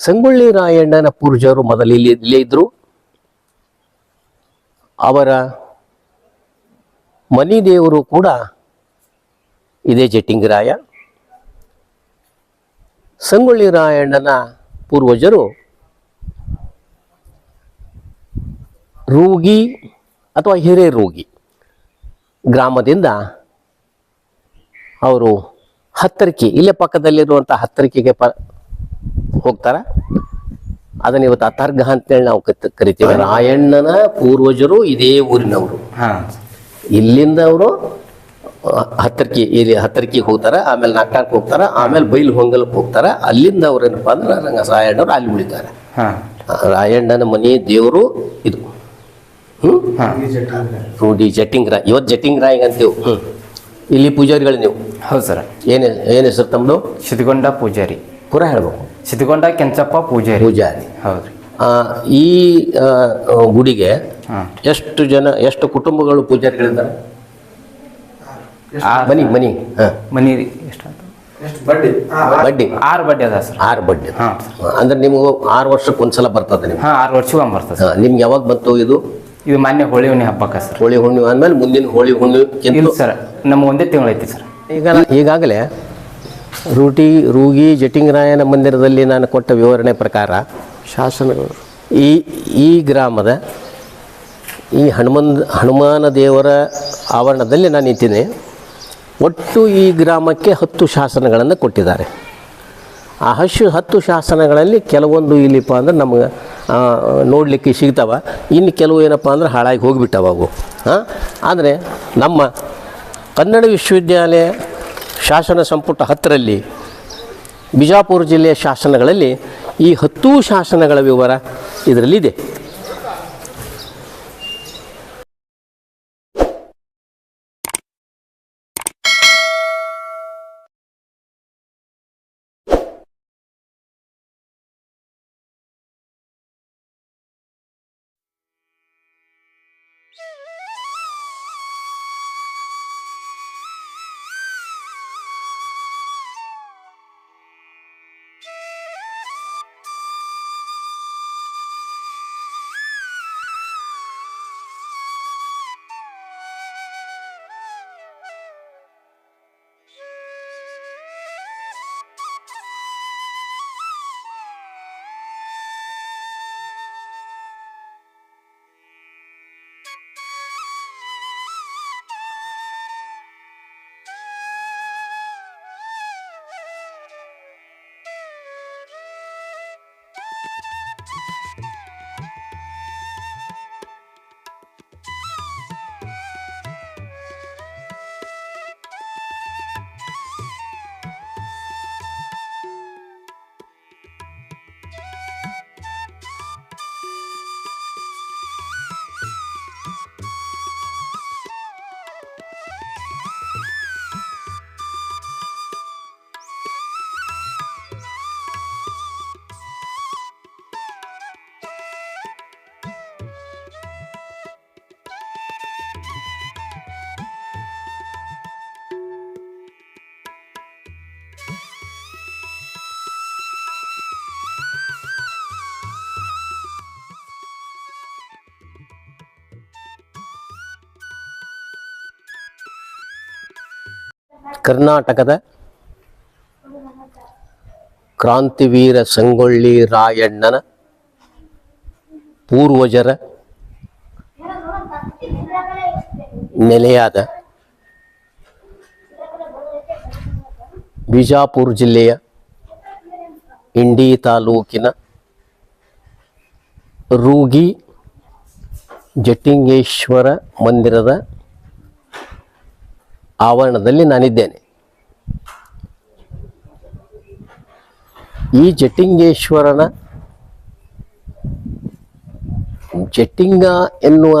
ಸಂಗೊಳ್ಳಿ ರಾಯಣ್ಣನ ಪೂರ್ವಜರು ಮೊದಲು ಇಲ್ಲಿ ಇಲ್ಲೇ ಇದ್ರು. ಅವರ ಮನಿ ದೇವರು ಕೂಡ ಇದೇ ಜಟ್ಟಿಂಗರಾಯ. ಸಂಗೊಳ್ಳಿ ರಾಯಣ್ಣನ ಪೂರ್ವಜರು ರೂಗಿ ಅಥವಾ ಹಿರೇರೂಗಿ ಗ್ರಾಮದಿಂದ ಅವರು ಹತ್ತರಿಕೆ ಇಲ್ಲೇ ಪಕ್ಕದಲ್ಲಿರುವಂಥ ಹತ್ತರಿಕೆಗೆ ಪ ಹೋಗ್ತಾರ? ಅದನ್ನ ಇವತ್ತು ಅತರ್ಘ ಅಂತೇಳಿ ನಾವು ಕರಿತೀವಿ. ರಾಯಣ್ಣನ ಪೂರ್ವಜರು ಇದೇ ಊರಿನವರು. ಹಾ. ಇಲ್ಲಿಂದ ಅವರು ಹತ್ತರ್ಕಿ ಇಲ್ಲಿ ಹತ್ತರ್ಕಿಗೆ ಹೋಗ್ತಾರ ಆಮೇಲೆ ನಾಟಕಕ್ಕೆ ಹೋಗ್ತಾರ ಆಮೇಲೆ ಬೈಲು ಹೊಂಗಲಕ್ಕೆ ಹೋಗ್ತಾರ. ಅಲ್ಲಿಂದ ಅವ್ರು ಏನಪ್ಪ ಅಂದ್ರೆ ರಂಗ ರಾಯಣ್ಣವ್ರು ಅಲ್ಲಿ ಉಳಿತಾರೆ. ಹಾ. ರಾಯಣ್ಣನ ಮನೆ ದೇವರು ಇದು. ಹ್ಮ್? ಹಾ. ರೂಢಿ ಇವತ್ ಇವತ್ತು ರಾಯ್ ಅಂತೀವಿ. ಹ್ಮ್. ಇಲ್ಲಿ ಪೂಜಾರಿಗಳು ನೀವು. ಹೌದು ಸರ್. ಏನು ಏನ್ ಹೆಸರು ತಮ್ಮದು ಸಿದ್ಧಗೊಂಡ ಪೂಜಾರಿ. ಪೂರ ಹೇಳ್ಬೇಕು. ಸಿದ್ಧಗೊಂಡ ಕೆಂಚಪ್ಪ ಪೂಜಾರಿ. ಪೂಜಾರಿ. ಹೌದ್ರಿ. ಆ, ಈ ಗುಡಿಗೆ ಎಷ್ಟು ಜನ ಎಷ್ಟು ಕುಟುಂಬಗಳು ಪೂಜಾರಿಗಳಿದ್ದಾರೆ ಆ ಮನಿ ಮನಿ. ರೀ ಮನಿ ಎಷ್ಟು ಬಡ್ಡಿ? ಬಡ್ಡಿ. ಆರು ಬಡ್ಡಿ ಅದ ಸರ್. ಆರು ಬಡ್ಡಿ ಹಾ. ಅಂದ್ರೆ ನಿಮ್ಗೆ ಆರು ವರ್ಷಕ್ಕೆ ಒಂದ್ಸಲ ಬರ್ತದೆ ನಿಮ್ಗೆ? ಹಾಂ ಆರು ವರ್ಷಕ್ಕೆ ಒಮ್ಮೆ ಬರ್ತದೆ ಸರ್. ನಿಮ್ಗೆ ಯಾವಾಗ ಬಂತು ಇದು? ಇದು ಮಾನ್ಯ ಹೋಳಿ ಹುಣ್ಣಿ ಹಬ್ಬಕ್ಕೆ ಸರ್. ಹೋಳಿ ಹುಣ್ಣಿ ಆದ್ಮೇಲೆ ಮುಂದಿನ ಹೋಳಿ ಹುಣ್ಣಿ ಸರ್ ನಮ್ಮ ಒಂದೇ ತಿಂಗಳು ಐತಿ ಸರ್. ಈಗ ಈಗಾಗಲೇ ರೂಟಿ ರೂಗಿ ಜಟಿಂಗರಾಯನ ಮಂದಿರದಲ್ಲಿ ನಾನು ಕೊಟ್ಟ ವಿವರಣೆ ಪ್ರಕಾರ ಶಾಸನಗಳು. ಈ ಈ ಗ್ರಾಮದ ಈ ಹನುಮನ್ ಹನುಮಾನ ದೇವರ ಆವರಣದಲ್ಲಿ ನಾನು ನಿಂತಿದ್ದೆ ಒಟ್ಟು ಈ ಗ್ರಾಮಕ್ಕೆ ಹತ್ತು ಶಾಸನಗಳನ್ನು ಕೊಟ್ಟಿದ್ದಾರೆ. ಆ ಹಶು ಹತ್ತು ಶಾಸನಗಳಲ್ಲಿ ಕೆಲವೊಂದು ಇಲ್ಲಿಪ್ಪ ಅಂದ್ರೆ ನಮಗೆ ನೋಡಲಿಕ್ಕೆ ಸಿಗ್ತಾವ. ಇನ್ನು ಕೆಲವು ಏನಪ್ಪ ಅಂದ್ರೆ ಹಾಳಾಗಿ ಹೋಗಿಬಿಟ್ಟವ ಅವು. ಹಾಂ ಆದರೆ ನಮ್ಮ ಕನ್ನಡ ವಿಶ್ವವಿದ್ಯಾಲಯ ಶಾಸನ ಸಂಪುಟ ಹತ್ತರಲ್ಲಿ ಬಿಜಾಪುರ ಜಿಲ್ಲೆಯ ಶಾಸನಗಳಲ್ಲಿ ಈ ಹತ್ತೂ ಶಾಸನಗಳ ವಿವರ ಇದರಲ್ಲಿದೆ. ಕರ್ನಾಟಕದ ಕ್ರಾಂತಿವೀರ ಸಂಗೊಳ್ಳಿ ರಾಯಣ್ಣನ ಪೂರ್ವಜರ ನೆಲೆಯಾದ ಬಿಜಾಪುರ ಜಿಲ್ಲೆಯ ಇಂಡಿ ತಾಲೂಕಿನ ರೂಗಿ ಜಟ್ಟಿಂಗೇಶ್ವರ ಮಂದಿರದ ಆವರಣದಲ್ಲಿ ನಾನಿದ್ದೇನೆ. ಈ ಜಟ್ಟಿಂಗೇಶ್ವರನ ಜಟ್ಟಿಂಗ ಎನ್ನುವ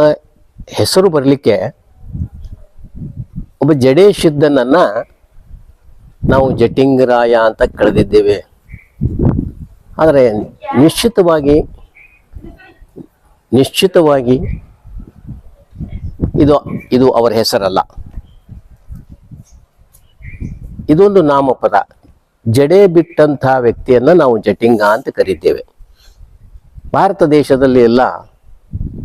ಹೆಸರು ಬರಲಿಕ್ಕೆ ಒಬ್ಬ ಜಡೇಶಿದ್ದನನ್ನು ನಾವು ಜಟ್ಟಿಂಗರಾಯ ಅಂತ ಕಳೆದಿದ್ದೇವೆ ಆದರೆ ನಿಶ್ಚಿತವಾಗಿ ನಿಶ್ಚಿತವಾಗಿ ಇದು ಇದು ಅವರ ಹೆಸರಲ್ಲ. ಇದೊಂದು ನಾಮಪದ. ಜಡೆ ಬಿಟ್ಟಂತಹ ವ್ಯಕ್ತಿಯನ್ನು ನಾವು ಜಟಿಂಗ ಅಂತ ಕರಿತೇವೆ. ಭಾರತ ದೇಶದಲ್ಲಿ ಎಲ್ಲ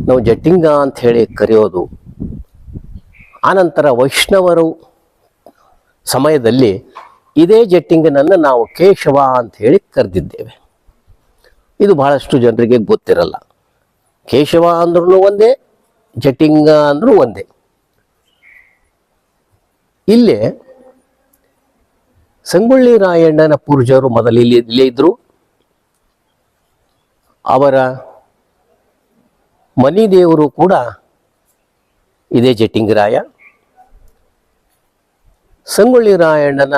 ನಾವು ಜಟಿಂಗ ಅಂತ ಹೇಳಿ ಕರೆಯೋದು. ಆನಂತರ ವೈಷ್ಣವರು ಸಮಯದಲ್ಲಿ ಇದೇ ಜಟ್ಟಿಂಗನನ್ನು ನಾವು ಕೇಶವ ಅಂತ ಹೇಳಿ ಕರೆದಿದ್ದೇವೆ. ಇದು ಬಹಳಷ್ಟು ಜನರಿಗೆ ಗೊತ್ತಿರಲ್ಲ. ಕೇಶವ ಅಂದ್ರೂ ಒಂದೇ, ಜಟಿಂಗ ಅಂದ್ರೂ ಒಂದೇ. ಇಲ್ಲೇ ಸಂಗೊಳ್ಳಿ ರಾಯಣ್ಣನ ಪೂರ್ವಜರು ಮೊದಲು ಇಲ್ಲಿ ಇಲ್ಲೇ ಇದ್ರು. ಅವರ ಮನಿ ದೇವರು ಕೂಡ ಇದೇ ಜಟ್ಟಿಂಗರಾಯ. ಸಂಗೊಳ್ಳಿ ರಾಯಣ್ಣನ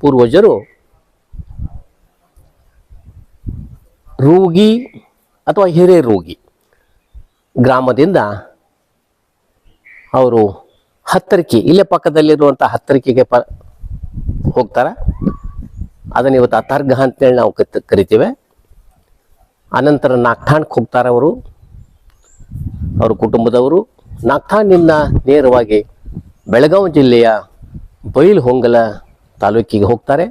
ಪೂರ್ವಜರು ರೋಗಿ ಅಥವಾ ಹಿರೇರೂಗಿ ಗ್ರಾಮದಿಂದ ಅವರು ಹತ್ತರಿಕೆ ಇಲ್ಲೇ ಪಕ್ಕದಲ್ಲಿರುವಂಥ ಹತ್ತರಿಕೆಗೆ ಪ ಹೋಗ್ತಾರೆ? ಅದನ್ನ ಇವತ್ತು ಅಥರ್ಗ ಅಂತೇಳಿ ನಾವು ಕತ್, ಕರಿತೇವೆ. ಅನಂತರ ನಾಗ್ಠಾಣ್ಗೆ ಹೋಗ್ತಾರೆ ಅವರು? ಅವ್ರ ಕುಟುಂಬದವರು. ನಾಗ್ಠಾಣಿಂದ ನೇರವಾಗಿ ಬೆಳಗಾವಿ ಜಿಲ್ಲೆಯ ಬೈಲ್ ಹೊಂಗಲ ತಾಲೂಕಿಗೆ ಹೋಗ್ತಾರೆ.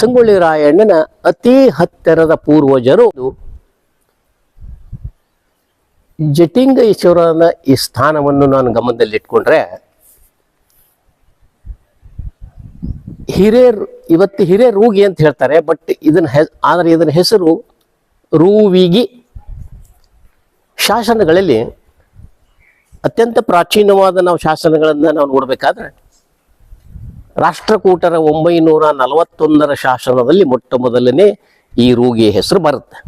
ಸಂಗೊಳ್ಳಿ ರಾಯಣ್ಣನ ಅತಿ ಹತ್ತಿರದ ಪೂರ್ವಜರು ಜಟಿಂಗ ಈಶ್ವರನ ಈ ಸ್ಥಾನವನ್ನು ನಾನು ಗಮನದಲ್ಲಿಟ್ಕೊಂಡ್ರೆ ಹಿರೇರ್ ಇವತ್ತು ಹಿರೇ ರೂಗಿ ಅಂತ ಹೇಳ್ತಾರೆ ಬಟ್ ಇದನ್ನ ಹೆ, ಆದರೆ ಇದನ್ನ ಹೆಸರು ರೂವಿಗಿ ಶಾಸನಗಳಲ್ಲಿ ಅತ್ಯಂತ ಪ್ರಾಚೀನವಾದ ನಾವು ಶಾಸನಗಳನ್ನು ನಾವು ನೋಡಬೇಕಾದ್ರೆ ರಾಷ್ಟ್ರಕೂಟರ ಒಂಬೈನೂರ ನಲವತ್ತೊಂದರ ಶಾಸನದಲ್ಲಿ ಮೊಟ್ಟ ಮೊದಲನೇ ಈ ರೂಗಿಯ ಹೆಸರು ಬರುತ್ತೆ.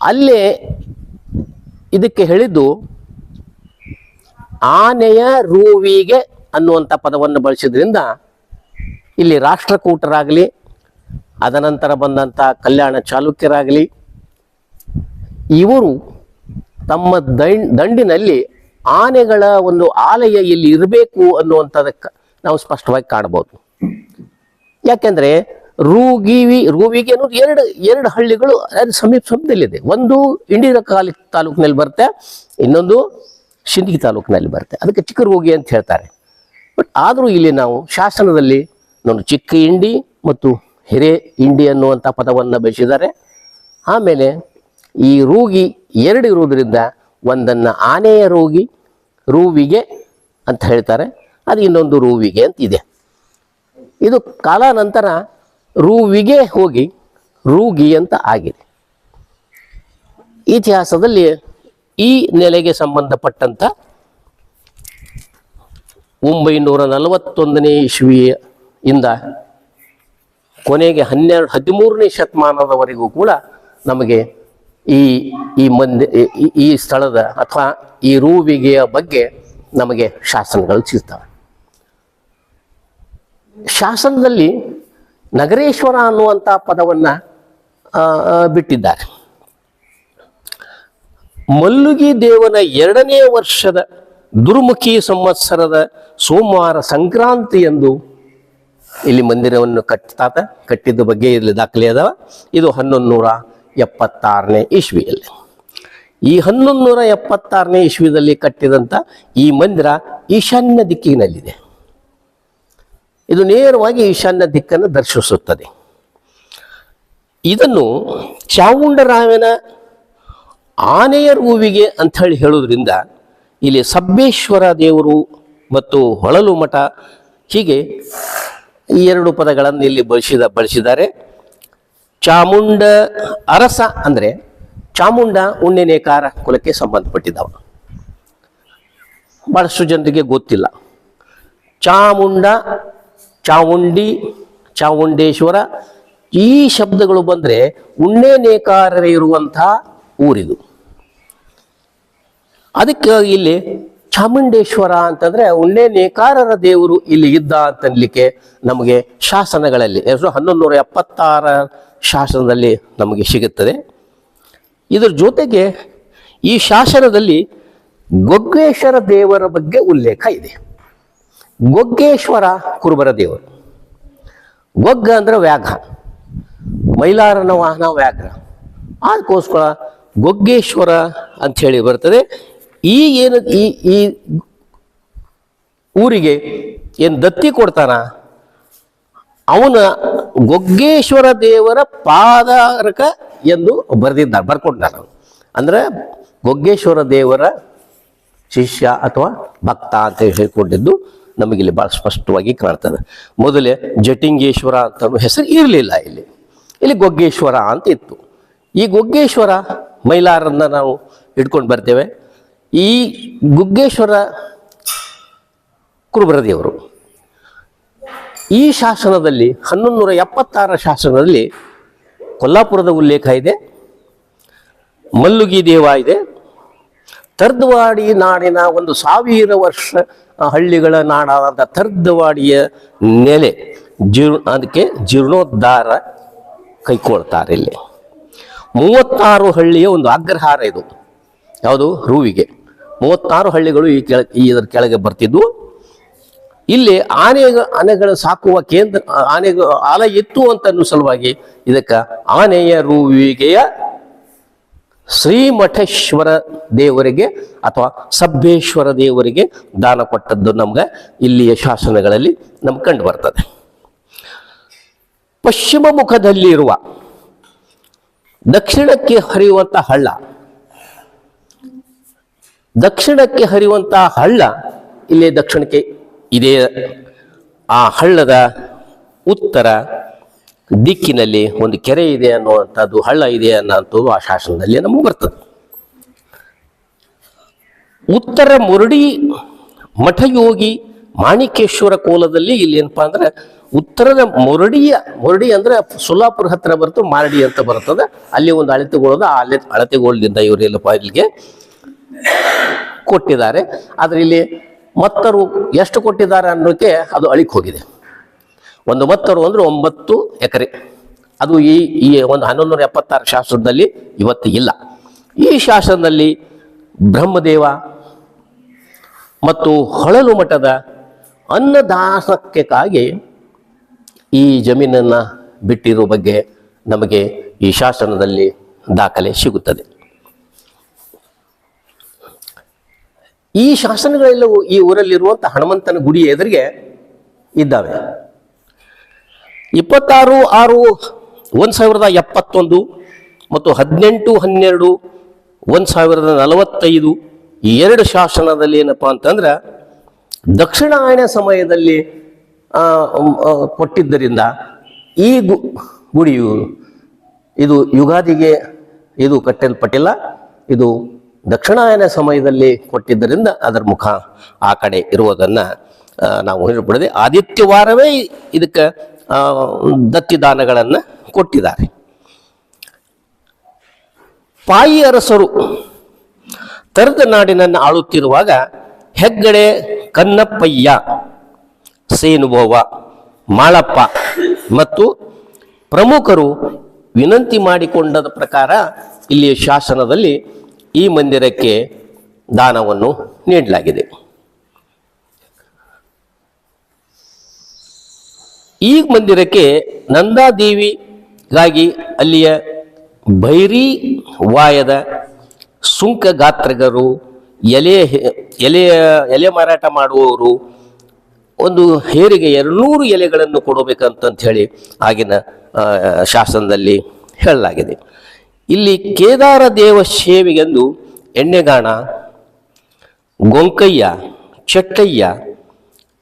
ಅಲ್ಲೇ ಇದಕ್ಕೆ ಹೇಳಿದ್ದು, ಆನೆಯ ರೂವಿಗೆ ಅನ್ನುವಂಥ ಪದವನ್ನು ಬಳಸಿದ್ರಿಂದ ಇಲ್ಲಿ ರಾಷ್ಟ್ರಕೂಟರಾಗಲಿ ಅದನಂತರ ಬಂದಂಥ ಕಲ್ಯಾಣ ಚಾಲುಕ್ಯರಾಗಲಿ, ಇವರು ತಮ್ಮ ದಂಡ್ ದಂಡಿನಲ್ಲಿ ಆನೆಗಳ ಒಂದು ಆಲಯ ಇಲ್ಲಿ ಇರಬೇಕು ಅನ್ನುವಂಥದಕ್ಕೆ ನಾವು ಸ್ಪಷ್ಟವಾಗಿ ಕಾಣಬಹುದು ಯಾಕೆಂದ್ರೆ ರೂಗಿವಿ ರೂವಿಗೆ ಅನ್ನೋದು ಎರಡು ಎರಡು ಹಳ್ಳಿಗಳು ಅದು ಸಮೀಪ ಸಮೀಪದಲ್ಲಿದೆ. ಒಂದು ಇಂಡಿರ ಕಾಲಿ ತಾಲೂಕಿನಲ್ಲಿ ಬರುತ್ತೆ, ಇನ್ನೊಂದು ಶಿಂದಗಿ ತಾಲೂಕಿನಲ್ಲಿ ಬರುತ್ತೆ. ಅದಕ್ಕೆ ಚಿಕ್ಕ ರೂಗಿ ಅಂತ ಹೇಳ್ತಾರೆ. ಬಟ್ ಆದರೂ ಇಲ್ಲಿ ನಾವು ಶಾಸನದಲ್ಲಿ ನಾನು ಚಿಕ್ಕ ಇಂಡಿ ಮತ್ತು ಹಿರೇ ಇಂಡಿ ಅನ್ನುವಂಥ ಪದವನ್ನು ಬೆಳೆಸಿದ್ದಾರೆ. ಆಮೇಲೆ ಈ ರೂಗಿ ಎರಡು ಇರುವುದರಿಂದ ಒಂದನ್ನು ಆನೆಯ ರೂಗಿ, ರೂವಿಗೆ ಅಂತ ಹೇಳ್ತಾರೆ. ಅದು ಇನ್ನೊಂದು ರೂವಿಗೆ ಅಂತ ಇದೆ. ಇದು ಕಾಲಾನಂತರ ರೂವಿಗೆ ಹೋಗಿ ರೂಗಿ ಅಂತ ಆಗಿದೆ. ಇತಿಹಾಸದಲ್ಲಿ ಈ ನೆಲೆಗೆ ಸಂಬಂಧಪಟ್ಟಂತ ಒಂಬೈನೂರ ನಲವತ್ತೊಂದನೇ ಇಸ್ವಿಯ ಇಂದ ಕೊನೆಗೆ ಹನ್ನೆರಡು, ಹದಿಮೂರನೇ ಶತಮಾನದವರೆಗೂ ಕೂಡ ನಮಗೆ ಈ ಈ ಮಂದಿ, ಈ- ಸ್ಥಳದ ಅಥವಾ ಈ ರೂವಿಗೆಯ ಬಗ್ಗೆ ನಮಗೆ ಶಾಸನಗಳು ಸಿಗ್ತವೆ. ಶಾಸನದಲ್ಲಿ ನಗರೇಶ್ವರ ಅನ್ನುವಂಥ ಪದವನ್ನು ಬಿಟ್ಟಿದ್ದಾರೆ. ಮಲ್ಲುಗಿ ದೇವನ ಎರಡನೇ ವರ್ಷದ ದುರ್ಮುಖಿ ಸಂವತ್ಸರದ ಸೋಮವಾರ ಸಂಕ್ರಾಂತಿ ಎಂದು ಇಲ್ಲಿ ಮಂದಿರವನ್ನು ಕಟ್ಟಾತ, ಕಟ್ಟಿದ್ದ ಬಗ್ಗೆ ಇಲ್ಲಿ ದಾಖಲೆ ಅದಾವ. ಇದು ಹನ್ನೊಂದು ನೂರ ಎಪ್ಪತ್ತಾರನೇ ಇಸ್ವಿಯಲ್ಲಿ. ಈ ಹನ್ನೊಂದು ನೂರ ಎಪ್ಪತ್ತಾರನೇ ಇಸ್ವಿದಲ್ಲಿ ಕಟ್ಟಿದಂಥ ಈ ಮಂದಿರ ಈಶಾನ್ಯ ದಿಕ್ಕಿನಲ್ಲಿದೆ. ಇದು ನೇರವಾಗಿ ಈಶಾನ್ಯ ದಿಕ್ಕನ್ನು ದರ್ಶಿಸುತ್ತದೆ. ಇದನ್ನು ಚಾವುಂಡರಾಯನ ಆನೆಯ ರೂವಿಗೆ ಅಂತ ಹೇಳಿ ಹೇಳೋದ್ರಿಂದ ಇಲ್ಲಿ ಸಬ್ಬೇಶ್ವರ ದೇವರು ಮತ್ತು ಹೊಳಲು ಮಠ ಹೀಗೆ ಈ ಎರಡು ಪದಗಳನ್ನು ಇಲ್ಲಿ ಬಳಸಿದ, ಬಳಸಿದ್ದಾರೆ. ಚಾಮುಂಡ ಅರಸ ಅಂದರೆ ಚಾಮುಂಡ ಉಣ್ಣೆನೇಕಾರ ಕುಲಕ್ಕೆ ಸಂಬಂಧಪಟ್ಟಿದ್ದವ. ಬಹಳಷ್ಟು ಜನರಿಗೆ ಗೊತ್ತಿಲ್ಲ. ಚಾಮುಂಡ ಚಾವುಂಡಿ ಚಾವುಂಡೇಶ್ವರ ಈ ಶಬ್ದಗಳು ಬಂದರೆ ಉಣ್ಣೆ ನೇಕಾರರ ಇರುವಂಥ ಊರಿದು. ಅದಕ್ಕೆ ಇಲ್ಲಿ ಚಾಮುಂಡೇಶ್ವರ ಅಂತಂದ್ರೆ ಉಣ್ಣೆ ನೇಕಾರರ ದೇವರು ಇಲ್ಲಿ ಇದ್ದ ಅಂತನ್ಲಿಕ್ಕೆ ನಮಗೆ ಶಾಸನಗಳಲ್ಲಿ ಎಷ್ಟು ಹನ್ನೊಂದು ನೂರ ಎಪ್ಪತ್ತಾರ ಶಾಸನದಲ್ಲಿ ನಮಗೆ ಸಿಗುತ್ತದೆ. ಇದರ ಜೊತೆಗೆ ಈ ಶಾಸನದಲ್ಲಿ ಗೊಗ್ಗೇಶ್ವರ ದೇವರ ಬಗ್ಗೆ ಉಲ್ಲೇಖ ಇದೆ. ಗೊಗ್ಗೇಶ್ವರ ಕುರುಬರ ದೇವರು. ಗೊಗ್ಗ ಅಂದ್ರೆ ವ್ಯಾಘ್ರ. ಮೈಲಾರನ ವಾಹನ ವ್ಯಾಘ್ರ. ಅದಕ್ಕೋಸ್ಕರ ಗೊಗ್ಗೇಶ್ವರ ಅಂಥೇಳಿ ಬರ್ತದೆ. ಈ ಏನು ಈ ಈ ಊರಿಗೆ ಏನು ದತ್ತಿ ಕೊಡ್ತಾನ? ಅವನ ಗೊಗ್ಗೇಶ್ವರ ದೇವರ ಪಾದಾರಕ ಎಂದು ಬರೆದಿದ್ದಾರೆ ಬರ್ಕೊಂಡಿದ್ದಾರೆ ಅವ್ನು. ಅಂದ್ರೆ ಗೊಗ್ಗೇಶ್ವರ ದೇವರ ಶಿಷ್ಯ ಅಥವಾ ಭಕ್ತ ಅಂತ ಹೇಳ್ಕೊಂಡಿದ್ದು ಇಲ್ಲಿ ಭಾಳ ಸ್ಪಷ್ಟವಾಗಿ ಕಾಣ್ತದೆ. ಮೊದಲೇ ಜಟಿಂಗೇಶ್ವರ ಅಂತ ಹೆಸರು ಇರಲಿಲ್ಲ ಇಲ್ಲಿ. ಇಲ್ಲಿ ಗೊಗ್ಗೇಶ್ವರ ಅಂತ ಇತ್ತು. ಈ ಗೊಗ್ಗೇಶ್ವರ ಮೈಲಾರನ್ನ ನಾವು ಇಟ್ಕೊಂಡು ಬರ್ತೇವೆ. ಈ ಗುಗ್ಗೇಶ್ವರ ಕುರುಬರ ದೇವರು ಈ ಶಾಸನದಲ್ಲಿ ಹನ್ನೊಂದು ನೂರ ಎಪ್ಪತ್ತಾರ ಶಾಸನದಲ್ಲಿ ಕೊಲ್ಲಾಪುರದ ಉಲ್ಲೇಖ ಇದೆ, ಮಲ್ಲುಗಿ ದೇವ ಇದೆ ತರ್ದವಾಡಿ ನಾಡಿನ ಒಂದು ಸಾವಿರ ವರ್ಷ ಹಳ್ಳಿಗಳ ನಾಡಾದ ತರ್ದವಾಡಿಯ ನೆಲೆ ಜೀರ್ ಅದಕ್ಕೆ ಜೀರ್ಣೋದ್ಧಾರ ಕೈಕೊಳ್ತಾರೆ ಇಲ್ಲಿ. ಮೂವತ್ತಾರು ಹಳ್ಳಿಯ ಒಂದು ಅಗ್ರಹಾರ ಇದು, ಯಾವುದು? ರೂವಿಗೆ ಮೂವತ್ತಾರು ಹಳ್ಳಿಗಳು ಈ ಕೆಳ, ಈ ಇದರ ಕೆಳಗೆ ಬರ್ತಿದ್ವು. ಇಲ್ಲಿ ಆನೆ, ಆನೆಗಳು ಸಾಕುವ ಕೇಂದ್ರ, ಆನೆ ಆಲ ಇತ್ತು ಅಂತ ಅನ್ನೋ ಸಲುವಾಗಿ ಇದಕ್ಕೆ ಆನೆಯ ರೂವಿಗೆಯ ಶ್ರೀಮಠೇಶ್ವರ ದೇವರಿಗೆ ಅಥವಾ ಸಭ್ಯೇಶ್ವರ ದೇವರಿಗೆ ದಾನ ಕೊಟ್ಟದ್ದು ನಮ್ಗೆ ಇಲ್ಲಿಯ ಶಾಸನಗಳಲ್ಲಿ ನಮ್ಗೆ ಕಂಡು ಬರ್ತದೆ. ಪಶ್ಚಿಮ ಮುಖದಲ್ಲಿರುವ ದಕ್ಷಿಣಕ್ಕೆ ಹರಿಯುವಂಥ ಹಳ್ಳ ದಕ್ಷಿಣಕ್ಕೆ ಹರಿಯುವಂತಹ ಹಳ್ಳ ಇಲ್ಲಿ ದಕ್ಷಿಣಕ್ಕೆ ಇದೆ. ಆ ಹಳ್ಳದ ಉತ್ತರ ದಿಕ್ಕಿನಲ್ಲಿ ಒಂದು ಕೆರೆ ಇದೆ ಅನ್ನುವಂಥದ್ದು, ಹಳ್ಳ ಇದೆ ಅನ್ನೋಂಥದ್ದು ಆ ಶಾಸನದಲ್ಲಿ ನಮಗೆ ಬರ್ತದೆ. ಉತ್ತರ ಮುರಡಿ ಮಠಯೋಗಿ ಮಾಣಿಕೇಶ್ವರ ಕೋಲದಲ್ಲಿ ಇಲ್ಲಿ ಏನಪ್ಪಾ ಅಂದ್ರೆ ಉತ್ತರದ ಮುರಡಿಯ, ಮುರಡಿ ಅಂದ್ರೆ ಸೊಲ್ಲಾಪುರ ಹತ್ರ ಬರ್ತದೆ, ಮಾರಡಿ ಅಂತ ಬರ್ತದೆ. ಅಲ್ಲಿ ಒಂದು ಅಳತೆಗೋಳದ, ಆ ಅಲೆ ಅಳತೆಗೋಳದಿಂದ ಇವ್ರು ಇಲ್ಲಿಗೆ ಕೊಟ್ಟಿದ್ದಾರೆ. ಆದರೆ ಇಲ್ಲಿ ಮತ್ತರು ಎಷ್ಟು ಕೊಟ್ಟಿದ್ದಾರೆ ಅನ್ನೋಕ್ಕೆ ಅದು ಅಳಿಕ್ ಹೋಗಿದೆ. ಒಂದು ಮತ್ತರು ಅಂದ್ರೆ ಒಂಬತ್ತು ಎಕರೆ. ಅದು ಈ ಈ ಒಂದು ಹನ್ನೊಂದು ನೂರ ಎಪ್ಪತ್ತಾರು ಶಾಸ್ತ್ರದಲ್ಲಿ ಇವತ್ತು ಇಲ್ಲ. ಈ ಶಾಸನದಲ್ಲಿ ಬ್ರಹ್ಮದೇವ ಮತ್ತು ಹೊಳಲು ಮಠದ ಅನ್ನದಾಸಕ್ಕಾಗಿ ಈ ಜಮೀನನ್ನು ಬಿಟ್ಟಿರೋ ಬಗ್ಗೆ ನಮಗೆ ಈ ಶಾಸನದಲ್ಲಿ ದಾಖಲೆ ಸಿಗುತ್ತದೆ. ಈ ಶಾಸನಗಳೆಲ್ಲವೂ ಈ ಊರಲ್ಲಿರುವಂಥ ಹನುಮಂತನ ಗುಡಿ ಎದುರಿಗೆ ಇದ್ದಾವೆ. ಇಪ್ಪತ್ತಾರು ಆರು ಒಂದು ಸಾವಿರದ ಎಪ್ಪತ್ತೊಂದು ಮತ್ತು ಹದಿನೆಂಟು ಹನ್ನೆರಡು ಒಂದು ಸಾವಿರದ ನಲವತ್ತೈದು ಈ ಎರಡು ಶಾಸನದಲ್ಲಿ ಏನಪ್ಪ ಅಂತಂದ್ರೆ ದಕ್ಷಿಣಾಯನ ಸಮಯದಲ್ಲಿ ಕೊಟ್ಟಿದ್ದರಿಂದ ಈ ಗು, ಗುಡಿಯು ಇದು ಯುಗಾದಿಗೆ ಇದು ಕಟ್ಟಲ್ಪಟ್ಟಿಲ್ಲ. ಇದು ದಕ್ಷಿಣಾಯನ ಸಮಯದಲ್ಲಿ ಕೊಟ್ಟಿದ್ದರಿಂದ ಅದರ ಮುಖ ಆ ಕಡೆ ಇರುವುದನ್ನು ನಾವು ಹೇಳ್ಬಿಡದೆ ಆದಿತ್ಯವಾರವೇ ಇದಕ್ಕೆ ದತ್ತಿ ದತ್ತಿದಾನಗಳನ್ನು ಕೊಟ್ಟಿದ್ದಾರೆ. ಪಾಯಿ ಅರಸರು ತರದ ನಾಡಿನನ್ನು ಆಳುತ್ತಿರುವಾಗ, ಹೆಗ್ಗಡೆ ಕನ್ನಪ್ಪಯ್ಯ ಸೇನುಭವ ಮಾಳಪ್ಪ ಮತ್ತು ಪ್ರಮುಖರು ವಿನಂತಿ ಮಾಡಿಕೊಂಡದ ಪ್ರಕಾರ ಇಲ್ಲಿ ಶಾಸನದಲ್ಲಿ ಈ ಮಂದಿರಕ್ಕೆ ದಾನವನ್ನು ನೀಡಲಾಗಿದೆ. ಈ ಮಂದಿರಕ್ಕೆ ನಂದಾದೇವಿಗಾಗಿ ಅಲ್ಲಿಯ ಭೈರಿ ವಾಯದ ಸುಂಕ ಗಾತ್ರಗರು ಎಲೆ ಎಲೆ ಎಲೆ ಮಾರಾಟ ಮಾಡುವವರು ಒಂದು ಹೇರಿಗೆ ಎರಡುನೂರು ಎಲೆಗಳನ್ನು ಕೊಡಬೇಕಂತಂಥೇಳಿ ಆಗಿನ ಆ, ಶಾಸನದಲ್ಲಿ ಹೇಳಲಾಗಿದೆ. ಇಲ್ಲಿ ಕೇದಾರ ದೇವ ಸೇವೆಗೆಂದು ಎಣ್ಣೆಗಾಣ ಗೊಂಕಯ್ಯ ಚಟ್ಟಯ್ಯ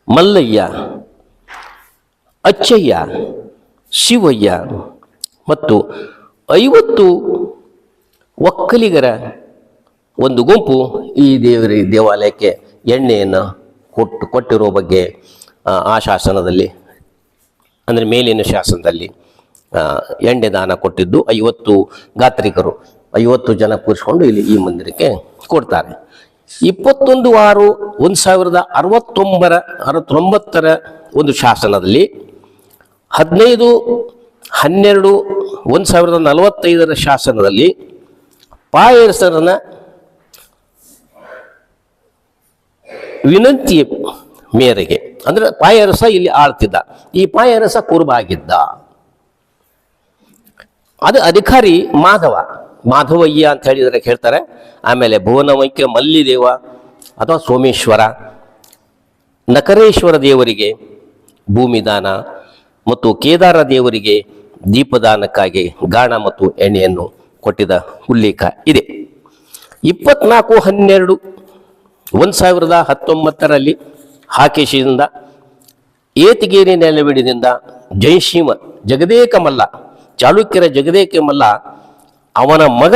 ಮಲ್ಲಯ್ಯ ಅಚ್ಚಯ್ಯ ಶಿವಯ್ಯ ಮತ್ತು ಐವತ್ತು ಒಕ್ಕಲಿಗರ ಒಂದು ಗುಂಪು ಈ ದೇವರ ದೇವಾಲಯಕ್ಕೆ ಎಣ್ಣೆಯನ್ನು ಕೊಟ್ಟು ಕೊಟ್ಟಿರೋ ಬಗ್ಗೆ ಆ, ಶಾಸನದಲ್ಲಿ ಅಂದರೆ ಮೇಲಿನ ಶಾಸನದಲ್ಲಿ. ಎಣ್ಣೆ ದಾನ ಕೊಟ್ಟಿದ್ದು ಐವತ್ತು ಗಾತ್ರಿಕರು. ಐವತ್ತು ಜನ ಕೂರಿಸ್ಕೊಂಡು ಇಲ್ಲಿ ಈ ಮಂದಿರಕ್ಕೆ ಕೊಡ್ತಾರೆ. ಇಪ್ಪತ್ತೊಂದು ಆರು ಒಂದು ಸಾವಿರದ ಅರವತ್ತೊಂಬರ, ಅರವತ್ತೊಂಬತ್ತರ ಒಂದು ಶಾಸನದಲ್ಲಿ ಹದಿನೈದು, ಹನ್ನೆರಡು, ಒಂದು ಸಾವಿರದ ನಲವತ್ತೈದರ ಶಾಸನದಲ್ಲಿ ಪಾಯಸರನ ವಿನಂತಿ ಮೇರೆಗೆ, ಅಂದ್ರೆ ಪಾಯರಸ ಇಲ್ಲಿ ಆಳ್ತಿದ್ದ. ಈ ಪಾಯರಸ ಕುರುಬ ಆಗಿದ್ದ ಅದು ಅಧಿಕಾರಿ ಮಾಧವ. ಮಾಧವಯ್ಯ ಅಂತ ಹೇಳಿದ್ರೆ ಹೇಳ್ತಾರೆ ಆಮೇಲೆ ಭುವನವೈಕ್ಯ ಮಲ್ಲಿದೇವ ಅಥವಾ ಸೋಮೇಶ್ವರ. ನಕರೇಶ್ವರ ದೇವರಿಗೆ ಭೂಮಿದಾನ ಮತ್ತು ಕೇದಾರ ದೇವರಿಗೆ ದೀಪದಾನಕ್ಕಾಗಿ ಗಾಣ ಮತ್ತು ಎಣ್ಣೆಯನ್ನು ಕೊಟ್ಟಿದ ಉಲ್ಲೇಖ ಇದೆ. ಇಪ್ಪತ್ನಾಲ್ಕು ಹನ್ನೆರಡು ಒಂದು ಸಾವಿರದ ಹತ್ತೊಂಬತ್ತರಲ್ಲಿ ಹಾಕೇಶಿಯಿಂದ ಏತಿಗೇರಿ ನೆಲವಿಡಿದಿಂದ ಜಯಶೀಮ ಜಗದೇಕ ಮಲ್ಲ ಚಾಲುಕ್ಯರ ಜಗದೇಕೆ ಮಲ್ಲ, ಅವನ ಮಗ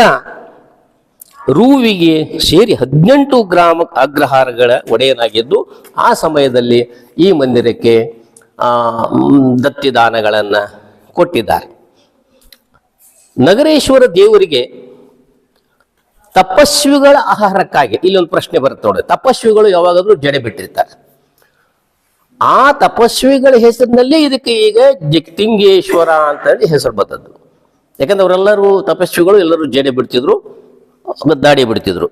ರೂವಿಗೆ ಸೇರಿ ಹದಿನೆಂಟು ಗ್ರಾಮ ಅಗ್ರಹಾರಗಳ ಒಡೆಯನಾಗಿದ್ದು, ಆ ಸಮಯದಲ್ಲಿ ಈ ಮಂದಿರಕ್ಕೆ ದತ್ತಿದಾನಗಳನ್ನು ಕೊಟ್ಟಿದ್ದಾರೆ. ನಗರೇಶ್ವರ ದೇವರಿಗೆ ತಪಸ್ವಿಗಳ ಆಹಾರಕ್ಕಾಗಿ, ಇಲ್ಲೊಂದು ಪ್ರಶ್ನೆ ಬರುತ್ತೆ ನೋಡಿ, ತಪಸ್ವಿಗಳು ಯಾವಾಗಾದ್ರೂ ಜಡೆ ಬಿಟ್ಟಿರ್ತಾರೆ. ಆ ತಪಸ್ವಿಗಳ ಹೆಸರಿನಲ್ಲಿ ಇದಕ್ಕೆ ಈಗ ಜಗತಿಂಗೇಶ್ವರ ಅಂತ ಹೇಳಿ ಹೆಸರು ಬಂದದ್ದು. ಯಾಕಂದ್ರೆ ಅವರೆಲ್ಲರೂ ತಪಸ್ವಿಗಳು, ಎಲ್ಲರೂ ಜಡೆ ಬಿಡ್ತಿದ್ರು, ದಾಡಿ ಬಿಡ್ತಿದ್ರು.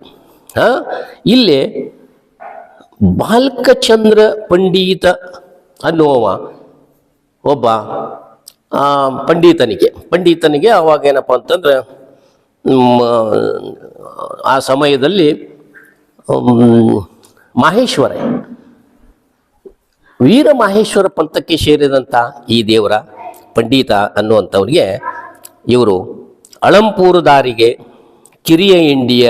ಹಾ? ಇಲ್ಲಿ ಬಾಲ್ಕಚಂದ್ರ ಪಂಡಿತ ಅನ್ನುವ ಒಬ್ಬ ಪಂಡಿತನಿಗೆ. ಪಂಡಿತನಿಗೆ ಅವಾಗ ಏನಪ್ಪ ಅಂತಂದ್ರೆ ಆ ಸಮಯದಲ್ಲಿ ಮಾಹೇಶ್ವರ ವೀರ ಮಾಹೇಶ್ವರ ಪಂಥಕ್ಕೆ ಸೇರಿದಂಥ ಈ ದೇವರ ಪಂಡಿತ ಅನ್ನುವಂಥವ್ರಿಗೆ ಇವರು ಅಳಂಪೂರು ದಾರಿಗೆ ಕಿರಿಯ ಹಿಂಡಿಯ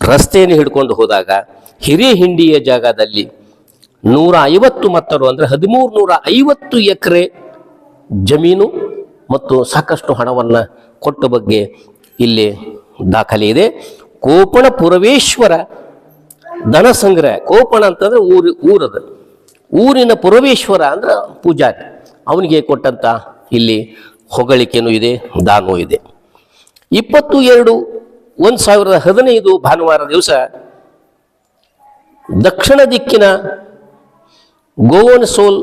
ರಸ್ತೆಯನ್ನು ಹಿಡ್ಕೊಂಡು ಹೋದಾಗ ಹಿರಿಯ ಹಿಂಡಿಯ ಜಾಗದಲ್ಲಿ ನೂರ ಐವತ್ತು ಮತ್ತರು ಅಂದರೆ ಹದಿಮೂರು ನೂರ ಐವತ್ತು ಎಕರೆ ಜಮೀನು ಮತ್ತು ಸಾಕಷ್ಟು ಹಣವನ್ನು ಕೊಟ್ಟ ಬಗ್ಗೆ ಇಲ್ಲಿ ದಾಖಲೆ ಇದೆ. ಕೋಪಣ ಪುರವೇಶ್ವರ ಧನ ಸಂಗ್ರಹ ಕೋಪಣ ಅಂತಂದ್ರೆ ಊರು, ಊರದ. ಊರಿನ ಪುರವೇಶ್ವರ ಅಂದ್ರೆ ಪೂಜಾರಿ. ಅವನಿಗೆ ಕೊಟ್ಟಂತ ಇಲ್ಲಿ ಹೊಗಳಿಕೆನೂ ಇದೆ, ದಾನವೂ ಇದೆ. ಇಪ್ಪತ್ತು ಎರಡು ಒಂದು ಸಾವಿರದ ಹದಿನೈದು ಭಾನುವಾರ ದಿವಸ ದಕ್ಷಿಣ ದಿಕ್ಕಿನ ಗೋವನ ಸೋಲ್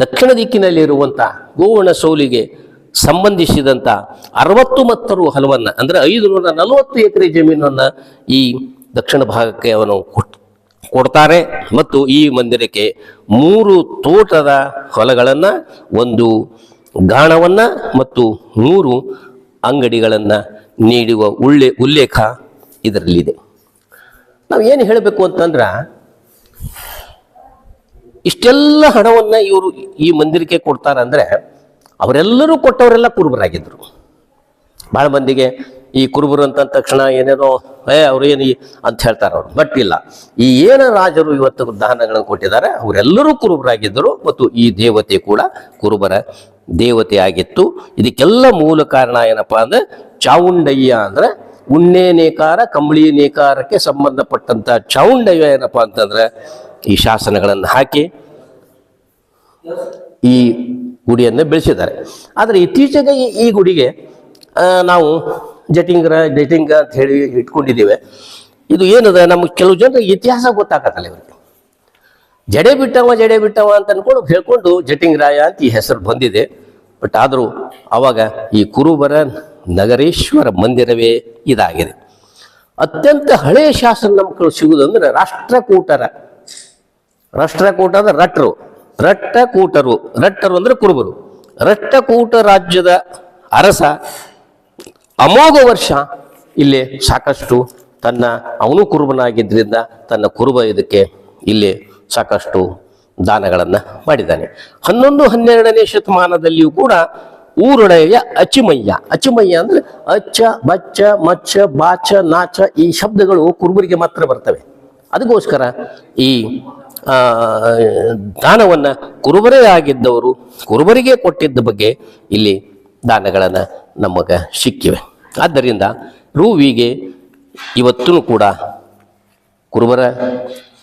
ದಕ್ಷಿಣ ದಿಕ್ಕಿನಲ್ಲಿರುವಂಥ ಗೋವನ ಸೋಲಿಗೆ ಸಂಬಂಧಿಸಿದಂಥ ಅರವತ್ತು ಮತ್ತರು ಹಲವನ್ನ, ಅಂದರೆ ಐದುನೂರ ನಲವತ್ತು ಎಕರೆ ಜಮೀನನ್ನು ಈ ದಕ್ಷಿಣ ಭಾಗಕ್ಕೆ ಅವನು ಕೊಟ್- ಕೊಡ್ತಾರೆ ಮತ್ತು ಈ ಮಂದಿರಕ್ಕೆ ಮೂರು ತೋಟದ ಹೊಲಗಳನ್ನು, ಒಂದು ಗಾಣವನ್ನು ಮತ್ತು ಮೂರು ಅಂಗಡಿಗಳನ್ನು ನೀಡುವ ಉಳ್ಳೆ ಉಲ್ಲೇಖ ಇದರಲ್ಲಿದೆ. ನಾವು ಏನು ಹೇಳಬೇಕು ಅಂತಂದ್ರೆ, ಇಷ್ಟೆಲ್ಲ ಹಣವನ್ನು ಇವರು ಈ ಮಂದಿರಕ್ಕೆ ಕೊಡ್ತಾರಂದರೆ, ಅವರೆಲ್ಲರೂ ಕೊಟ್ಟವರೆಲ್ಲ ಕುರುಬರಾಗಿದ್ದರು ಭಾಳ ಮಂದಿಗೆ ಈ ಕುರುಬರು ಅಂತ ತಕ್ಷಣ ಏನೇನೋ, ಏ, ಅವ್ರು ಏನು ಅಂತ ಹೇಳ್ತಾರೆ ಅವರು. ಬಟ್ ಇಲ್ಲ. ಈ ಏನು ರಾಜರು ಇವತ್ತು ದಾನಗಳನ್ನು ಕೊಟ್ಟಿದ್ದಾರೆ, ಅವರೆಲ್ಲರೂ ಕುರುಬರಾಗಿದ್ದರು ಮತ್ತು ಈ ದೇವತೆ ಕೂಡ ಕುರುಬರ ದೇವತೆ ಆಗಿತ್ತು. ಇದಕ್ಕೆಲ್ಲ ಮೂಲ ಕಾರಣ ಏನಪ್ಪಾ ಅಂದ್ರೆ, ಚಾವುಂಡಯ್ಯ ಅಂದ್ರೆ ಉಣ್ಣೆ ನೇಕಾರ ಕಂಬಳಿ ನೇಕಾರಕ್ಕೆ ಸಂಬಂಧಪಟ್ಟಂತ ಚಾವುಂಡಯ್ಯ ಏನಪ್ಪಾ ಅಂತಂದ್ರೆ, ಈ ಶಾಸನಗಳನ್ನು ಹಾಕಿ ಈ ಗುಡಿಯನ್ನು ಬೆಳೆಸಿದ್ದಾರೆ. ಆದರೆ ಇತ್ತೀಚೆಗೆ ಈ ಗುಡಿಗೆ ನಾವು ಜಟಿಂಗ್ರ ಜಟಿಂಗ ಅಂತ ಹೇಳಿ ಇಟ್ಕೊಂಡಿದ್ದೇವೆ. ಇದು ಏನದ? ನಮಗೆ ಕೆಲವು ಜನರಿಗೆ ಇತಿಹಾಸ ಗೊತ್ತಾಗತ್ತಲ್ಲ ಇವರಿಗೆ. ಜಡೆ ಬಿಟ್ಟವ ಜಡೆ ಬಿಟ್ಟವ ಅಂತ ಅನ್ಕೊಂಡು ಹೇಳ್ಕೊಂಡು ಜಟಿಂಗ್ರಾಯ ಅಂತ ಈ ಹೆಸರು ಬಂದಿದೆ. ಬಟ್ ಆದರೂ ಆವಾಗ ಈ ಕುರುಬರ ನಗರೇಶ್ವರ ಮಂದಿರವೇ ಇದಾಗಿದೆ. ಅತ್ಯಂತ ಹಳೆಯ ಶಾಸನ ನಮ್ಗೆ ಸಿಗುವುದಂದ್ರೆ ರಾಷ್ಟ್ರಕೂಟರ. ರಾಷ್ಟ್ರಕೂಟದ ರಟ್ರು. ರಟ್ಟಕೂಟರು ರಟ್ಟರು ಅಂದ್ರೆ ಕುರುಬರು. ರಟ್ಟಕೂಟ ರಾಜ್ಯದ ಅರಸ. ಅಮೋಘ ವರ್ಷ, ಇಲ್ಲಿ ಸಾಕಷ್ಟು ತನ್ನ ಅವನು ಕುರುಬನಾಗಿದ್ದರಿಂದ ತನ್ನ ಕುರುಬ ಇದಕ್ಕೆ ಇಲ್ಲಿ ಸಾಕಷ್ಟು ದಾನಗಳನ್ನು ಮಾಡಿದ್ದಾನೆ. ಹನ್ನೊಂದು, ಹನ್ನೆರಡನೇ ಶತಮಾನದಲ್ಲಿಯೂ ಕೂಡ ಊರೊಡೆಯ ಅಚಿಮಯ್ಯ ಅಚಿಮಯ್ಯ ಅಂದ್ರೆ ಅಚ್ಚ, ಬಚ್ಚ, ಮಚ್ಚ, ಬಾಚ, ನಾಚ ಈ ಶಬ್ದಗಳು ಕುರುಬರಿಗೆ ಮಾತ್ರ ಬರ್ತವೆ. ಅದಕ್ಕೋಸ್ಕರ ಈ ದಾನವನ್ನು ಕುರುಬರೇ ಆಗಿದ್ದವರು ಕುರುಬರಿಗೆ ಕೊಟ್ಟಿದ್ದ ಬಗ್ಗೆ ಇಲ್ಲಿ ದಾನಗಳನ್ನು ನಮಗೆ ಸಿಕ್ಕಿವೆ. ಆದ್ದರಿಂದ ರೂವಿಗೆ ಇವತ್ತೂ ಕೂಡ ಕುರುಬರ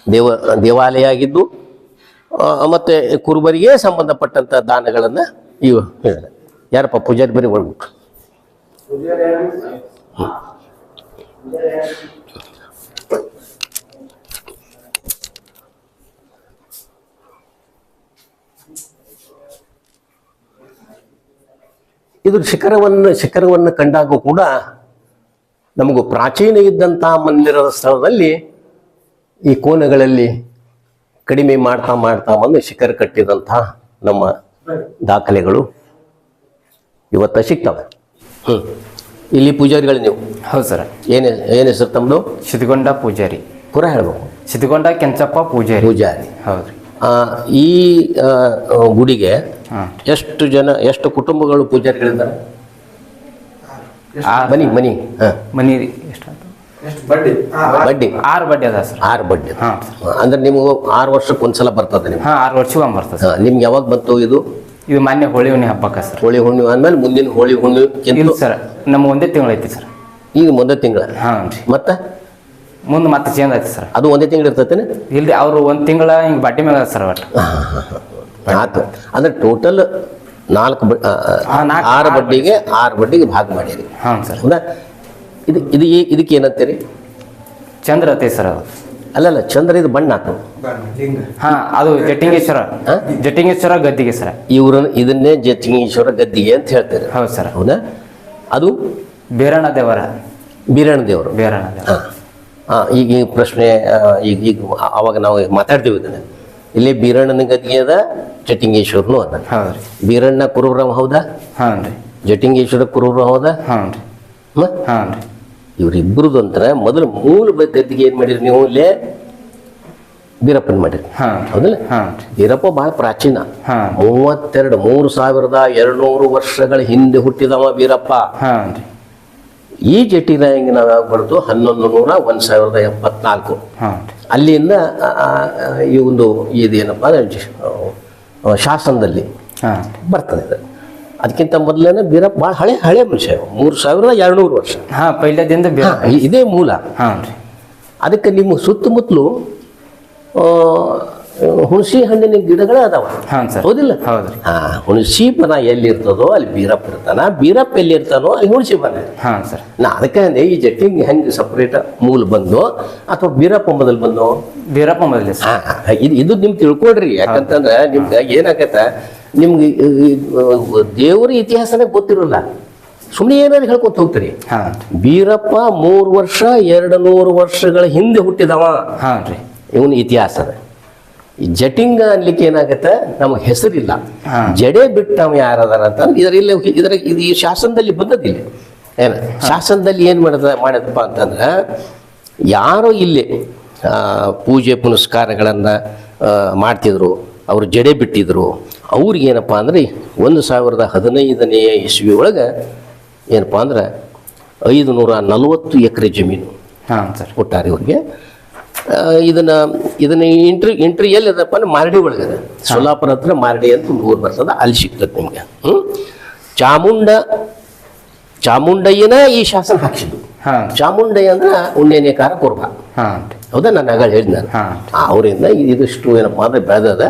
ದೇವ ದೇವಾಲಯ ಆಗಿದ್ದು ಮತ್ತು ಕುರುಬರಿಗೆ ಸಂಬಂಧಪಟ್ಟಂಥ ದಾನಗಳನ್ನು ಇವ ಯಾರಪ್ಪ ಪೂಜಾರಿ ಬರೀ ಒಳಬಿಟ್ಟು ಇದ್ರ ಶಿಖರವನ್ನು ಶಿಖರವನ್ನು ಕಂಡಾಗ ಕೂಡ ನಮಗೂ ಪ್ರಾಚೀನ ಇದ್ದಂಥ ಮಂದಿರದ ಸ್ಥಳದಲ್ಲಿ ಈ ಕೋನಗಳಲ್ಲಿ ಕಡಿಮೆ ಮಾಡ್ತಾ ಮಾಡ್ತಾ ಬಂದು ಶಿಖರ ಕಟ್ಟಿದಂಥ ನಮ್ಮ ದಾಖಲೆಗಳು ಇವತ್ತ ಸಿಗ್ತವೆ. ಹ್ಞೂ ಇಲ್ಲಿ ಪೂಜಾರಿಗಳು ನೀವು? ಹೌದು ಸರ್. ಏನೇ ಏನು ಹೆಸರು ತಮ್ಮದು ಸಿದ್ಧಗೊಂಡ ಪೂಜಾರಿ. ಪುರ ಹೇಳ್ಬೇಕು. ಸಿದ್ಧಗೊಂಡ ಕೆಂಚಪ್ಪ ಪೂಜಾರಿ. ಪೂಜಾರಿ. ಹೌದು ಆ, ಈ ಗುಡಿಗೆ ಎಷ್ಟು ಜನ ಎಷ್ಟು ಕುಟುಂಬಗಳು ಪೂಜಾರಿಗಳಿದ್ದಾರೆ ಮನಿ ಮನಿ ಹಾಂ. ಮನಿ ಎಷ್ಟು ಬಡ್ಡಿ? ಆರು ಬಡ್ಡಿ ಅದ ಸರ್. ಆರು ಬಡ್ಡಿ ಹಾಂ. ಅಂದ್ರೆ ನಿಮ್ಗೆ ಆರು ವರ್ಷಕ್ಕೆ ಒಂದ್ಸಲ ಬರ್ತದೆ ನಿಮ್ಗೆ. ಹಾಂ ಆರು ವರ್ಷಕ್ಕೆ ಬರ್ತದೆ ಸರ್. ನಿಮ್ಗೆ ಯಾವಾಗ ಬಂತು ಇದು? ಇದು ಮಾನ್ಯ ಹೋಳಿ ಹುಣ್ಣಿ ಹಬ್ಬಕ್ಕೆ ಸರ್. ಹೋಳಿ ಹುಣ್ಣಿ ಆದ್ಮೇಲೆ ಮುಂದಿನ ಹೋಳಿ ಹುಣ್ಣಿ ಸರ್ ನಮ್ಮ ಒಂದೇ ತಿಂಗಳು ಐತಿ ಸರ್. ಈಗ ಒಂದೇ ತಿಂಗಳ? ಹಾಂ ರೀ. ಮತ್ತೆ? ಮುಂದೆ ಮತ್ತೆ ಚೇಂಜ್ ಆಯ್ತು ಸರ್. ಅದು ಒಂದೇ ತಿಂಗಳು ಇರ್ತೈತೆ ಇಲ್ಲಿ ಅವರು ಒಂದು ತಿಂಗಳ ಹಿಂಗೆ ಬಡ್ಡಿ ಮೇಲೆ ಅದ ಸರ್ ಒಟ್ಟು. ನಾಲ್ಕು. ಅಂದ್ರೆ ಟೋಟಲ್ ನಾಲ್ಕು- ಆರು ಆರು ಬಡ್ಡಿಗೆ ಆರು ಬಡ್ಡಿಗೆ ಭಾಗ ಮಾಡಿರಿ. ಹಾಂ ಸರ್. ಹೌದಾ ಇದು ಇದು ಇದಕ್ಕೆ ಏನಂತೀರಿ? ಚಂದ್ರ ಐತಿ ಸರ್ ಅದು. ಅಲ್ಲಲ್ಲ ಚಂದ್ರ ಇದು ಬಣ್ಣ ಆತು ಹಾ ಅದು ಜಟಿಂಗೇಶ್ವರ ಜಟಿಂಗೇಶ್ವರ ಜಟ್ಟಿಂಗೇಶ್ವರ ಗದ್ದಿಗೆ ಸರ್. ಇವ್ರ ಇದನ್ನೇ ಜಟಿಂಗೇಶ್ವರ ಗದ್ದಿಗೆ ಅಂತ ಹೇಳ್ತಾರೆ. ಹೌದು ಸರ್. ಹೌದಾ? ಅದು ಬೇರಣ ದೇವರ. ಬೀರಣ ದೇವರು. ಬೇರಣ್ಣ ದೇವರ. ಹಾಂ. ಹಾಂ ಈಗ ಈ ಪ್ರಶ್ನೆ ಈಗ ಈಗ ಅವಾಗ ನಾವು ಮಾತಾಡ್ತೀವಿ ಇದನ್ನ. ಇಲ್ಲಿ ಬೀರಣ್ಣನ ಗದ್ಗೆ ಅದ ಜಟಿಂಗೇಶ್ವರನು ಅದ ಬೀರಣ್ಣ ಕುರುಬ್ರಾಮ್ ಹೌದಾ? ಜಟಿಂಗೇಶ್ವರ ಕುರುಬ್ರಾಮ್ ಹೌದಾ? ಹಾಂ ಅಂತರ ಮೊದಲ ಹಾಂ ರೀ ಇವ್ರಿಬ್ರದ್ದು ಅಂತಾರೆ ಮೊದಲು ಮೂಲ ಗದ್ದಿಗೆ ಏನು ಮಾಡಿರಿ ನೀವು? ಇಲ್ಲೇ ಬೀರಪ್ಪನ ಮಾಡಿರಿ. ಹಾಂ ಹೌದಲ್ಲ? ಬೀರಪ್ಪ ಬಹಳ ಪ್ರಾಚೀನ. ಹಾಂ ಮೂವತ್ತೆರಡು ಮೂರು ಸಾವಿರದ ಎರಡುನೂರು ವರ್ಷಗಳ ಹಿಂದೆ ಹುಟ್ಟಿದವ ಬೀರಪ್ಪ. ಈ ಜಟಿರಾಯಂಗೆ ನಾವು ಯಾವಾಗ ಬರ್ತು ಹನ್ನೊಂದು ನೂರ ಒಂದು ಸಾವಿರದ ಎಪ್ಪತ್ನಾಲ್ಕು. ಅಲ್ಲಿಂದ ಈ ಒಂದು ಇದೇನಪ್ಪ ಶಾಸನದಲ್ಲಿ ಹಾಂ. ಬರ್ತದೆ ಇದು ಅದಕ್ಕಿಂತ ಮೊದಲೇನೆ ಬೀರ ಭಾಳ ಹಳೆ ಹಳೆ ಮನುಷ್ಯ. ಮೂರು ಸಾವಿರದ ಎರಡುನೂರು ವರ್ಷ. ಪೈಲದಿಂದ ಇದೇ ಮೂಲ. ಹಾಂ ಅದಕ್ಕೆ ನಿಮ್ಮ ಸುತ್ತಮುತ್ತಲು ಹುಣಸಿ ಹಣ್ಣಿನ ಗಿಡಗಳ ಅದಾವ. ಹೌದಿಲ್ಲ? ಹಾ ಹುಣಸಿ ಬನ ಎಲ್ಲಿ ಇರ್ತದೋ ಅಲ್ಲಿ ಬೀರಪ್ಪ ಇರ್ತಾನ. ಬೀರಪ್ಪ ಎಲ್ಲಿ ಇರ್ತಾನೋ ಅಲ್ಲಿ ಹುಣಸಿ ಬನ ಹಾಂ ಸರ್. ನಾ ಅದಕ್ಕೆ ಅಂದೆ ಈ ಜಟ್ಟಿಂಗ್ ಹೆಂಗೆ ಸಪ್ರೇಟ್ ಮೂಲ ಬಂದು ಅಥವಾ ಬೀರಪ್ಪ ಮೊದಲು ಬಂದು ಬೀರಪ್ಪ ಮೊದಲೇ ಇದು ಇದು ನಿಮ್ಗೆ ತಿಳ್ಕೊಡ್ರಿ ಯಾಕಂತಂದ್ರೆ ನಿಮ್ಗೆ ಏನಾಗತ್ತ? ನಿಮ್ಗೆ ದೇವರ ಇತಿಹಾಸನೇ ಗೊತ್ತಿರಲ್ಲ. ಸುಮ್ಮನೆ ಏನಾದ್ರು ಹೇಳ್ಕೊತ ಹೋಗ್ತೀರಿ. ಬೀರಪ್ಪ ಮೂರು ವರ್ಷ ಎರಡು ನೂರು ವರ್ಷಗಳ ಹಿಂದೆ ಹುಟ್ಟಿದವ. ಇವನ ಇತಿಹಾಸದ. ಜಟಿಂಗ ಅನ್ಲಿಕ್ಕೆ ಏನಾಗುತ್ತೆ? ನಮಗೆ ಹೆಸರಿಲ್ಲ. ಜಡೆ ಜಡೆ ಬಿಟ್ಟವ ಯಾರದಾರ ಅಂತ ಇದರಲ್ಲಿ ಇದರ ಇದು ಈ ಶಾಸನದಲ್ಲಿ ಬಂದದಿಲ್ಲ ಏನ? ಶಾಸನದಲ್ಲಿ ಏನು ಮಾಡದ ಮಾಡಿದಪ್ಪ ಅಂತಂದ್ರೆ ಯಾರೋ ಇಲ್ಲಿ ಪೂಜೆ ಪುನಸ್ಕಾರಗಳನ್ನು ಮಾಡ್ತಿದ್ರು ಅವರು ಜಡೆ ಬಿಟ್ಟಿದ್ರು ಅವ್ರಿಗೇನಪ್ಪ ಅಂದ್ರೆ ಒಂದು ಸಾವಿರದ ಹದಿನೈದನೆಯ ಇಸ್ವಿ ಒಳಗೆ ಏನಪ್ಪ ಅಂದ್ರೆ ಐದು ನೂರ ನಲವತ್ತು ಎಕರೆ ಜಮೀನು ಹಾಂ ಸರ್. ಕೊಟ್ಟಾರೆ ಇವ್ರಿಗೆ ಆ, ಇದನ್ನ ಇದನ್ನ ಇಂಟ್ರಿ ಇಂಟ್ರಿ ಎಲ್ಲಿದಪ್ಪ ಅಂದ್ರೆ ಮಾರಡಿ ಒಳಗದ. ಸೋಲಾಪುರ ಹತ್ರ ಮಾರಡಿ ಅಂತ ಒಂದು ಊರು ಬರ್ತದ ಅಲ್ಲಿ ಸಿಗ್ತದೆ ನಿಮ್ಗೆ. ಹ್ಮ್? ಚಾಮುಂಡ ಚಾಮುಂಡಯ್ಯನ ಈ ಶಾಸನ ಹಾಕ್ಸಿದ್ದು. ಚಾಮುಂಡಯ್ಯ ಅಂದ್ರೆ ಉಣ್ಣೆನೇಕಾರ ಕುರ್ಬ. ಹೌದಾ? ನಾನು ಆಗ ಹೇಳಿದ್ ನಾನು ಅವರಿಂದ ಇದಿಷ್ಟು ಏನಪ್ಪ ಅಂದ್ರೆ ಬೆಳೆದದ.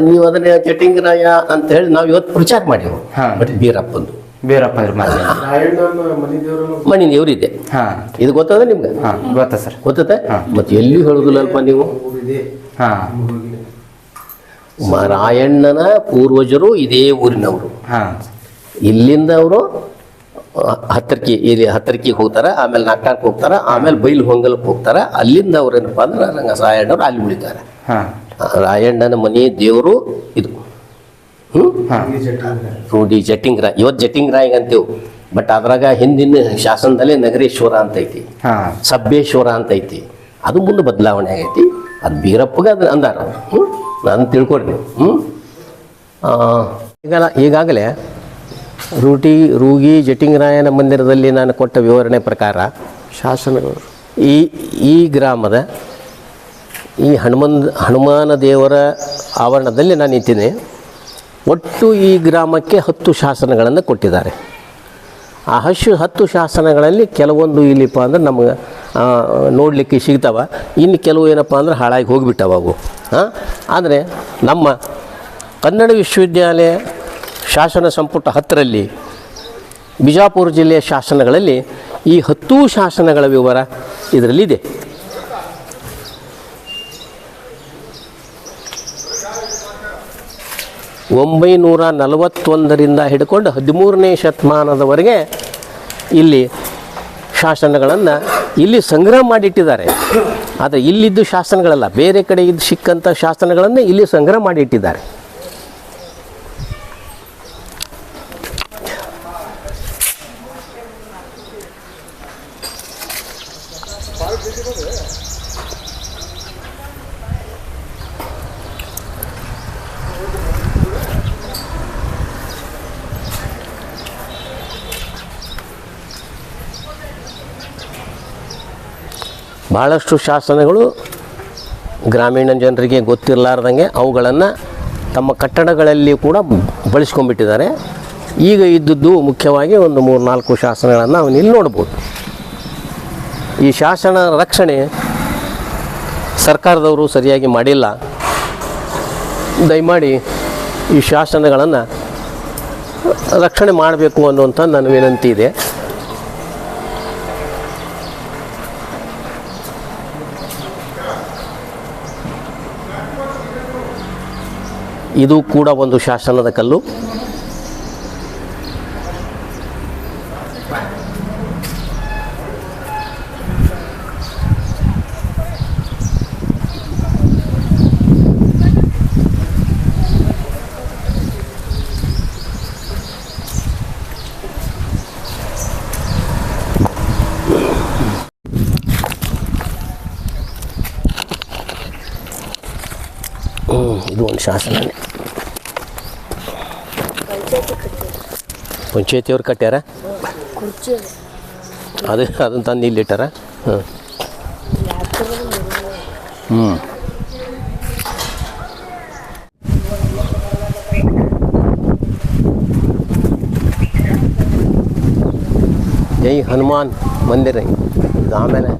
ನೀವು ಅದನ್ನ ಚಟಿಂಗರಾಯ ಅಂತ ಹೇಳಿ ನಾವು ಇವತ್ತು ಪ್ರಚಾರ ಮಾಡಿವು. ಬಟ್ ಬೀರಪ್ಪಂದು ಬೀರಪ್ಪ ಮಣಿ ದೇವರಿದೆ ಹಾಂ. ಇದು ಗೊತ್ತದ ನಿಮ್ಗೆ? ಹಾಂ ಗೊತ್ತಾ ಸರ್. ಗೊತ್ತತೆ. ಮತ್ತೆ ಎಲ್ಲಿ ಹೇಳುದಿಲ್ಲಲ್ಪ ನೀವು? ಹಾಂ. ರಾಯಣ್ಣನ ಪೂರ್ವಜರು ಇದೇ ಊರಿನವರು. ಹಾಂ. ಇಲ್ಲಿಂದ ಅವರು ಹತ್ತರ್ಕಿ ಇಲ್ಲಿ ಹತ್ತರ್ಕಿಗೆ ಹೋಗ್ತಾರೆ ಆಮೇಲೆ ನಾಟಕಕ್ಕೆ ಹೋಗ್ತಾರೆ ಆಮೇಲೆ ಬೈಲು ಹೊಂಗಲಕ್ಕೆ ಹೋಗ್ತಾರೆ. ಅಲ್ಲಿಂದ ಅವ್ರು ಏನಪ್ಪ ಅಂದ್ರೆ ರಂಗ ರಾಯಣ್ಣವ್ರು ಅಲ್ಲಿ ಉಳಿತಾರೆ. ಹಾಂ. ರಾಯಣ್ಣನ ಮನೆ ದೇವರು ಇದು. ರೂಢಿ ಜಟ್ಟಿಂಗ್ರ. ಇವತ್ತು ಜಟಿಂಗ್ರಾಯ್ ಅಂತೀವಿ ಬಟ್ ಅದ್ರಾಗ ಹಿಂದಿನ ಶಾಸನದಲ್ಲೇ ನಗರೇಶ್ವರ ಅಂತ ಐತಿ ಸಭ್ಯೇಶ್ವರ ಸಬ್ಬೇಶ್ವರ ಅಂತ ಐತಿ ಅದು ಮುಂದೆ ಬದಲಾವಣೆ ಆಗೈತಿ. ಅದು ಬೀರಪ್ಪಗ ಅದು ಅಂದಾರ ಹ್ಞೂ ನಾನು ತಿಳ್ಕೊಡ್ರಿ ಹ್ಞೂ ಈಗಲ್ಲ ಈಗಾಗಲೇ ರೂಟಿ ರೂಗಿ ಜಟಿಂಗರಾಯನ ಮಂದಿರದಲ್ಲಿ ನಾನು ಕೊಟ್ಟ ವಿವರಣೆ ಪ್ರಕಾರ ಶಾಸನಗಳು. ಈ ಈ ಗ್ರಾಮದ ಈ ಹನುಮನ್ ಹನುಮಾನ ದೇವರ ಆವರಣದಲ್ಲಿ ನಾನು ನಿಂತೀನಿ ಒಟ್ಟು ಈ ಗ್ರಾಮಕ್ಕೆ ಹತ್ತು ಶಾಸನಗಳನ್ನು ಕೊಟ್ಟಿದ್ದಾರೆ. ಆ ಹಶು ಹತ್ತು ಶಾಸನಗಳಲ್ಲಿ ಕೆಲವೊಂದು ಇಲ್ಲಿಪ್ಪ ಅಂದ್ರೆ ನಮಗೆ ನೋಡಲಿಕ್ಕೆ ಸಿಗ್ತಾವ. ಇನ್ನು ಕೆಲವು ಏನಪ್ಪ ಅಂದ್ರೆ ಹಾಳಾಗಿ ಹೋಗಿಬಿಟ್ಟವ ಅವು. ಹಾಂ ಆದರೆ ನಮ್ಮ ಕನ್ನಡ ವಿಶ್ವವಿದ್ಯಾಲಯ ಶಾಸನ ಸಂಪುಟ ಹತ್ತರಲ್ಲಿ, ಬಿಜಾಪುರ ಜಿಲ್ಲೆಯ ಶಾಸನಗಳಲ್ಲಿ ಈ ಹತ್ತೂ ಶಾಸನಗಳ ವಿವರ ಇದರಲ್ಲಿದೆ. ಒಂಬೈನೂರ ನಲವತ್ತೊಂದರಿಂದ ಹಿಡ್ಕೊಂಡು ಹದಿಮೂರನೇ ಶತಮಾನದವರೆಗೆ ಇಲ್ಲಿ ಶಾಸನಗಳನ್ನು ಇಲ್ಲಿ ಸಂಗ್ರಹ ಮಾಡಿಟ್ಟಿದ್ದಾರೆ. ಆದರೆ ಇಲ್ಲಿದ್ದು ಶಾಸನಗಳಲ್ಲ, ಬೇರೆ ಕಡೆ ಇದ್ದು ಸಿಕ್ಕಂಥ ಶಾಸನಗಳನ್ನು ಇಲ್ಲಿ ಸಂಗ್ರಹ ಮಾಡಿಟ್ಟಿದ್ದಾರೆ. ಭಾಳಷ್ಟು ಶಾಸನಗಳು ಗ್ರಾಮೀಣ ಜನರಿಗೆ ಗೊತ್ತಿರಲಾರ್ದಂಗೆ ಅವುಗಳನ್ನು ತಮ್ಮ ಕಟ್ಟಡಗಳಲ್ಲಿ ಕೂಡ ಬಳಸ್ಕೊಂಡ್ಬಿಟ್ಟಿದ್ದಾರೆ. ಈಗ ಇದ್ದದ್ದು ಮುಖ್ಯವಾಗಿ ಒಂದು ಮೂರು ನಾಲ್ಕು ಶಾಸನಗಳನ್ನು ಅವನು ಇಲ್ಲಿ ನೋಡ್ಬೋದು. ಈ ಶಾಸನ ರಕ್ಷಣೆ ಸರ್ಕಾರದವರು ಸರಿಯಾಗಿ ಮಾಡಿಲ್ಲ. ದಯಮಾಡಿ ಈ ಶಾಸನಗಳನ್ನು ರಕ್ಷಣೆ ಮಾಡಬೇಕು ಅನ್ನುವಂಥ ನನ್ನ ವಿನಂತಿ ಇದೆ. ಇದು ಕೂಡ ಒಂದು ಶಾಸನದ ಕಲ್ಲು. ಹ್ಮ್, ಇದು ಒಂದು ಶಾಸನನೇ. ಪಂಚಾಯತಿಯವ್ರು ಕಟ್ಟ್ಯಾರ ಕುರ್ಚಿ ಅದು. ಅದನ್ನು ತಂದು ಇಲ್ಲಿಟ್ಟಾರ ಹ್ಞೂ ಹ್ಞೂ ಜೈ ಹನುಮಾನ್ ಮಂದಿರ. ಇದು ಆಮೇಲೆ